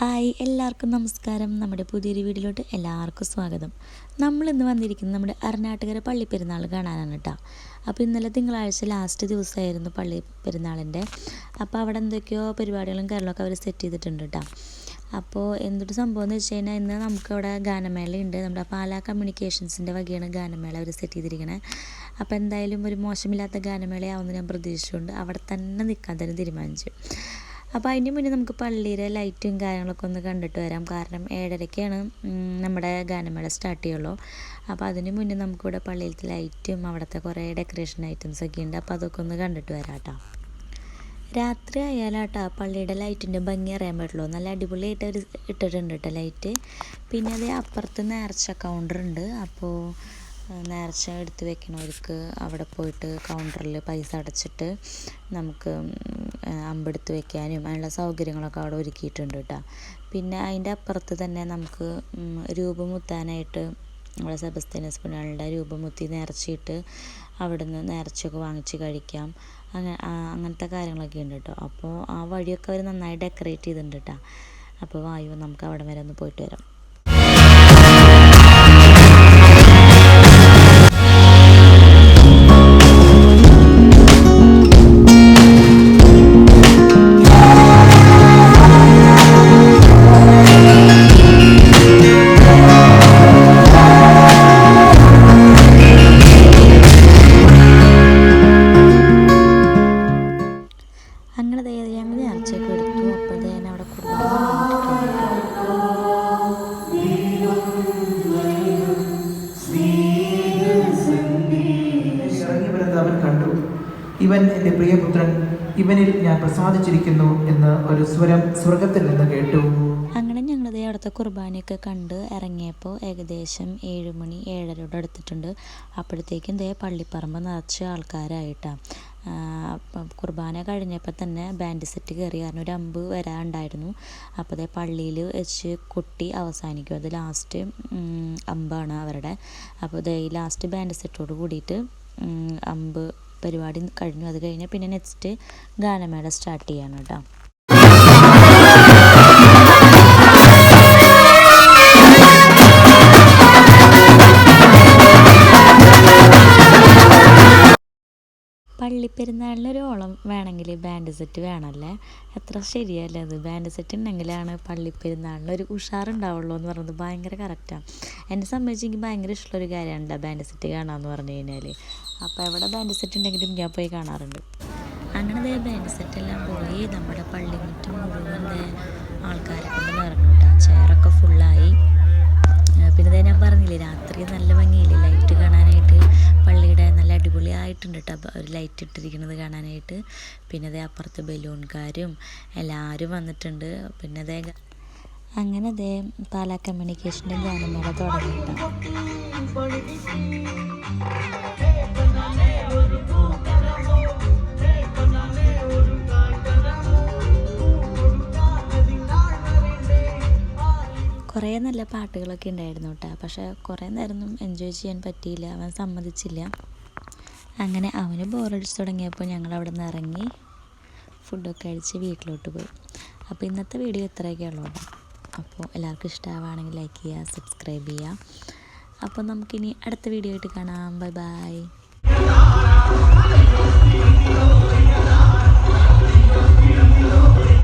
Hi എല്ലാവർക്കും നമസ്കാരം. നമ്മുടെ പുതിയൊരു വീഡിയോയിലോട്ട് എല്ലാവർക്കും സ്വാഗതം. നമ്മൾ ഇന്ന് വന്നിരിക്കുന്നത് നമ്മുടെ അർണാട്ടുകര പള്ളി പെരുന്നാൾ കാണാനാണ് കേട്ടോ അപ്പോൾ ഇന്നലെ തിങ്കളാഴ്ച ലാസ്റ്റ് ദിവസമായിരുന്നു പള്ളി പെരുന്നാളിന്റെ. അപ്പോൾ അവിടെ എന്തൊക്കെയോ പരിപാടികളും കാര്യങ്ങളൊക്കെ അവർ സെറ്റ് ചെയ്തിട്ടുണ്ട് കേട്ടോ അപ്പോൾ എന്തൊരു സംഭവം എന്ന് വെച്ച് കഴിഞ്ഞാൽ ഇന്ന് നമുക്കവിടെ ഗാനമേളയുണ്ട്. നമ്മുടെ പാലാ കമ്മ്യൂണിക്കേഷൻസിന്റെ വകയാണ് ഗാനമേള അവർ സെറ്റ് ചെയ്തിരിക്കുന്നത് അപ്പോൾ എന്തായാലും ഒരു മോശമില്ലാത്ത ഗാനമേളയാവുമെന്ന് ഞാൻ പ്രതീക്ഷിച്ചുകൊണ്ട് അവിടെ തന്നെ നിൽക്കാൻ തന്നെ തീരുമാനിച്ചു. അപ്പോൾ അതിന് മുന്നേ നമുക്ക് പള്ളിയിലെ ലൈറ്റും കാര്യങ്ങളൊക്കെ ഒന്ന് കണ്ടിട്ട് വരാം. കാരണം ഏഴരയ്ക്കാണ് നമ്മുടെ ഗാനമേള സ്റ്റാർട്ട് ചെയ്യുള്ളൂ. അപ്പോൾ അതിന് മുന്നേ നമുക്കിവിടെ പള്ളിയിലത്തെ ലൈറ്റും അവിടുത്തെ കുറേ ഡെക്കറേഷൻ ഐറ്റംസ് ഒക്കെ ഉണ്ട്. അപ്പോൾ അതൊക്കെ ഒന്ന് കണ്ടിട്ട് വരാം കേട്ടോ രാത്രി ആയാലാട്ടാ പള്ളിയുടെ ലൈറ്റിന്റെ ഭംഗി അറിയാൻ പറ്റുള്ളൂ. നല്ല അടിപൊളിയായിട്ട് അവർ ഇട്ടിട്ടുണ്ട് കേട്ടോ ലൈറ്റ് പിന്നെ അത് അപ്പുറത്ത് നേർച്ച കൗണ്ടർ ഉണ്ട്. അപ്പോൾ നേർച്ച എടുത്ത് വെക്കണവർക്ക് അവിടെ പോയിട്ട് കൗണ്ടറിൽ പൈസ അടച്ചിട്ട് നമുക്ക് അമ്പെടുത്ത് വെക്കാനും അതിനുള്ള സൗകര്യങ്ങളൊക്കെ അവിടെ ഒരുക്കിയിട്ടുണ്ട് കേട്ടോ. പിന്നെ അതിന്റെ അപ്പുറത്ത് തന്നെ നമുക്ക് രൂപമുത്താനായിട്ട് നമ്മുടെ സെബസ്ത്യനസ് പുണ്യാളുടെ രൂപമുത്തി നേർച്ചയിട്ട് അവിടെ നിന്ന് നേർച്ചയൊക്കെ വാങ്ങിച്ച് കഴിക്കാം. അങ്ങനെ അങ്ങനത്തെ കാര്യങ്ങളൊക്കെ ഉണ്ട് കേട്ടോ. അപ്പോൾ ആ വഴിയൊക്കെ അവർ നന്നായി ഡെക്കറേറ്റ് ചെയ്തിട്ടുണ്ട് കേട്ടോ. അപ്പോൾ വായു നമുക്ക് അവിടെ വരെ ഒന്ന് പോയിട്ട് വരാം. ഇവൻ എന്റെ പ്രിയപുത്രൻ ഇവനിൽ ഞാൻ പ്രസാദിച്ചിരിക്കുന്നു എന്ന് ഒരു സ്വരം സ്വർഗത്തിൽ നിന്ന് കേട്ടു. അങ്ങനെ ഞങ്ങളത് അവിടുത്തെ കുർബാനയൊക്കെ കണ്ട് ഇറങ്ങിയപ്പോൾ ഏകദേശം ഏഴ് മണി ഏഴരയോട് അടുത്തിട്ടുണ്ട്. അപ്പോഴത്തേക്കും ദേ പള്ളിപ്പറമ്പ് നിറച്ച് ആൾക്കാരായിട്ടാണ് കുർബാന കഴിഞ്ഞപ്പോൾ തന്നെ ബാൻഡ് സെറ്റ് കയറി കാരണം ഒരു അമ്പ് വരാനുണ്ടായിരുന്നു അപ്പോൾ ദേ പള്ളിയിൽ വെച്ച് കുട്ടി അവസാനിക്കും. അത് ലാസ്റ്റ് അമ്പാണ് അവരുടെ. അപ്പോൾ ദേ ഈ ലാസ്റ്റ് ബാൻഡ് സെറ്റോട് കൂടിയിട്ട് അമ്പ് പരിപാടി കഴിഞ്ഞു. അത് കഴിഞ്ഞാൽ പിന്നെ നെക്സ്റ്റ് ഗാനമേള സ്റ്റാർട്ട് ചെയ്യാണ് കേട്ടോ പള്ളിപ്പെരുന്നാളിനൊരു ഓളം വേണമെങ്കിൽ ബാൻഡ് സെറ്റ് വേണമല്ലേ? എത്ര ശരിയല്ലേ അത്? ബാൻഡ് സെറ്റ് ഉണ്ടെങ്കിലാണ് പള്ളിപ്പെരുന്നാളിനൊരു ഉഷാറുണ്ടാവുള്ളൂ എന്ന് പറയുന്നത് ഭയങ്കര കറക്റ്റാണ് എന്നെ സംബന്ധിച്ച് എനിക്ക് ഭയങ്കര ഇഷ്ടമുള്ളൊരു കാര്യമാണ് ബാൻഡ് സെറ്റ് കാണാമെന്ന് പറഞ്ഞു കഴിഞ്ഞാൽ. അപ്പോൾ എവിടെ ബാൻഡ് സെറ്റ് ഉണ്ടെങ്കിലും ഞാൻ പോയി കാണാറുണ്ട്. അങ്ങനെ ബാൻഡ് സെറ്റ് എല്ലാം പോയി. നമ്മുടെ പള്ളി മുറ്റം മുഴുവൻ അടിപൊളിയായിട്ടുണ്ട് കേട്ടോ ഒരു ലൈറ്റ് ഇട്ടിരിക്കുന്നത് കാണാനായിട്ട്. പിന്നെ അതേ അപ്പുറത്ത് ബലൂൺകാരും എല്ലാവരും വന്നിട്ടുണ്ട്. പിന്നെ അതേ അങ്ങനെ അതേ പാലാ കമ്മ്യൂണിക്കേഷന്റെ ഗാനമേള തുടങ്ങിയിട്ടാണ് കുറേ നല്ല പാട്ടുകളൊക്കെ ഉണ്ടായിരുന്നു കേട്ടോ പക്ഷേ കുറേ നേരമൊന്നും എൻജോയ് ചെയ്യാൻ പറ്റിയില്ല. അവൻ സമ്മതിച്ചില്ല. അങ്ങനെ അവന് ബോറടിച്ച് തുടങ്ങിയപ്പോൾ ഞങ്ങൾ അവിടെ നിന്ന് ഇറങ്ങി ഫുഡൊക്കെ കഴിച്ച് വീട്ടിലോട്ട് പോയി. അപ്പോൾ ഇന്നത്തെ വീഡിയോ ഇത്രയൊക്കെ ഉള്ളൂ അപ്പോൾ എല്ലാവർക്കും ഇഷ്ടമാവുകയാണെങ്കിൽ ലൈക്ക് ചെയ്യുക സബ്സ്ക്രൈബ് ചെയ്യുക. അപ്പോൾ നമുക്കിനി അടുത്ത വീഡിയോ ആയിട്ട് കാണാം. Bye bye